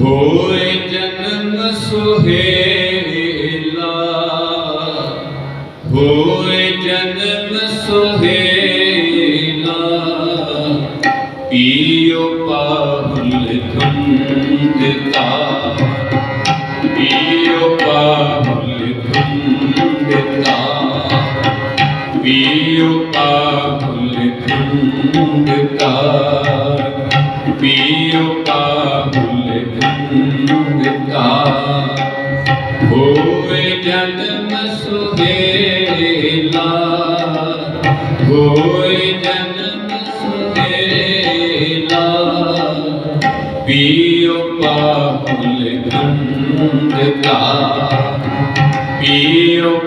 ਹੋਏ ਜਨਮ ਸੁਹੇਲਾ ਹੋਏ ਜਨਮ ਸੁਹੇਲਾ ਪੀਓ ਪਾਹੁਲ ਖੰਡਤਾ ਪਾਗਲ ਖੰਡ ਦਾ ਪੀਓ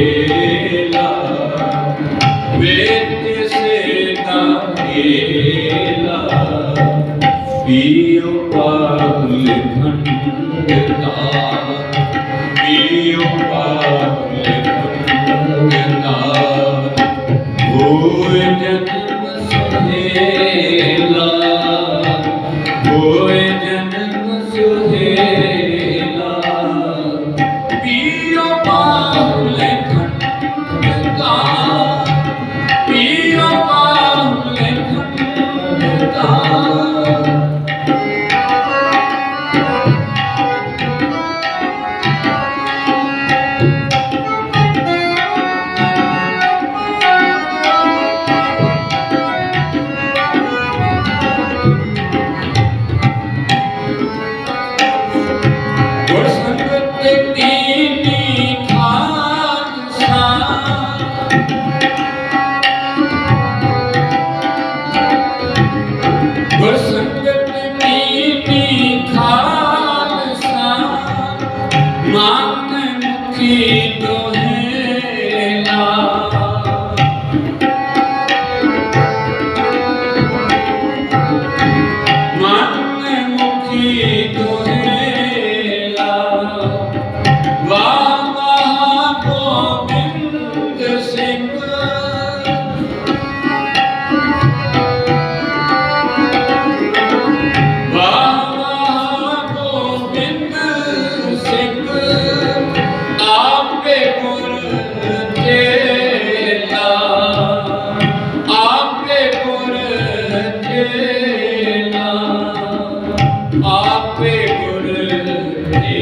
ਵੇਲਾ ਵੇਤ ਸੇ ਨਾ Senhor. Cristo.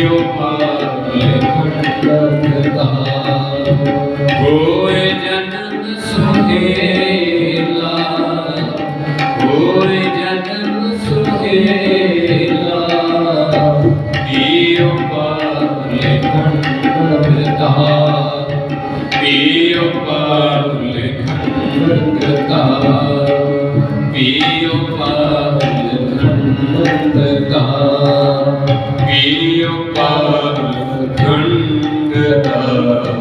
ਜਿਉ ਪਾਲੇ ਖੰਡਤਾ ਹੋਏ ਜਨਮ ਸੁਹੇਲਾ ਹੋਏ ਜਨਮ ਸੁਹੇਲਾ ਜਿਉ ਪਾਲੇ ਖੰਡਤਾ ਜਿਉ ਪਾਲੇ ਖੰਡਤਾ ਪੀਉ ਪਾਲੇ ਖੰਡਤਾ પીયો પાન ખંડતા